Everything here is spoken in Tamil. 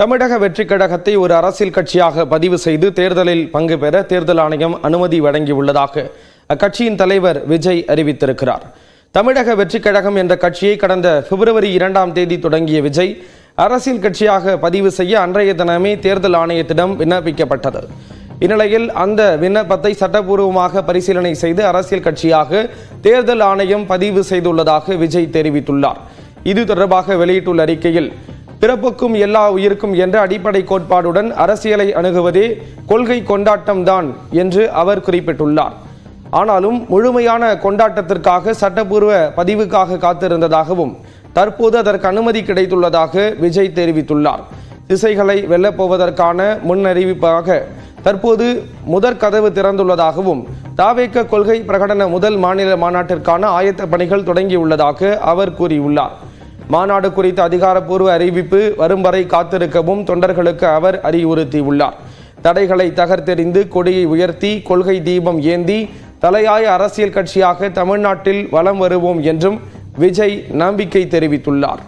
தமிழக வெற்றிக் கழகத்தை ஒரு அரசியல் கட்சியாக பதிவு செய்து தேர்தலில் பங்கு பெற தேர்தல் ஆணையம் அனுமதி வழங்கியுள்ளதாக அக்கட்சியின் தலைவர் விஜய் அறிவித்திருக்கிறார். தமிழக வெற்றிக் கழகம் என்ற கட்சியை கடந்த பிப்ரவரி இரண்டாம் தேதி தொடங்கிய விஜய் அரசியல் கட்சியாக பதிவு செய்ய அன்றைய தினமே தேர்தல் ஆணையத்திடம் விண்ணப்பிக்கப்பட்டது. இந்நிலையில் அந்த விண்ணப்பத்தை சட்டப்பூர்வமாக பரிசீலனை செய்து அரசியல் கட்சியாக தேர்தல் ஆணையம் பதிவு செய்துள்ளதாக விஜய் தெரிவித்துள்ளார். இது தொடர்பாக வெளியிட்டுள்ள அறிக்கையில் பிறப்புக்கும் எல்லா உயிருக்கும் என்ற அடிப்படை கோட்பாடுடன் அரசியலை அணுகுவதே கொள்கை கொண்டாட்டம்தான் என்று அவர் குறிப்பிட்டுள்ளார். ஆனாலும் முழுமையான கொண்டாட்டத்திற்காக சட்டப்பூர்வ பதிவுக்காக காத்திருந்ததாகவும் தற்போது அதற்கு அனுமதி கிடைத்துள்ளதாக விஜய் தெரிவித்துள்ளார். திசைகளை வெல்லப்போவதற்கான முன்னறிவிப்பாக தற்போது முதற் கதவு திறந்துள்ளதாகவும் தாவேக்க கொள்கை பிரகடன முதல் மாநில மாநாட்டிற்கான ஆயத்த பணிகள் தொடங்கியுள்ளதாக அவர் கூறியுள்ளார். மாநாடு குறித்த அதிகாரப்பூர்வ அறிவிப்பு வரும் வரை காத்திருக்கவும் தொண்டர்களுக்கு அவர் அறிவுறுத்தியுள்ளார். தடைகளை தகர்த்தெறிந்து கொடியை உயர்த்தி கொள்கை தீபம் ஏந்தி தலையாய அரசியல் கட்சியாக தமிழ்நாட்டில் வலம் வருவோம் என்றும் விஜய் நம்பிக்கை தெரிவித்துள்ளார்.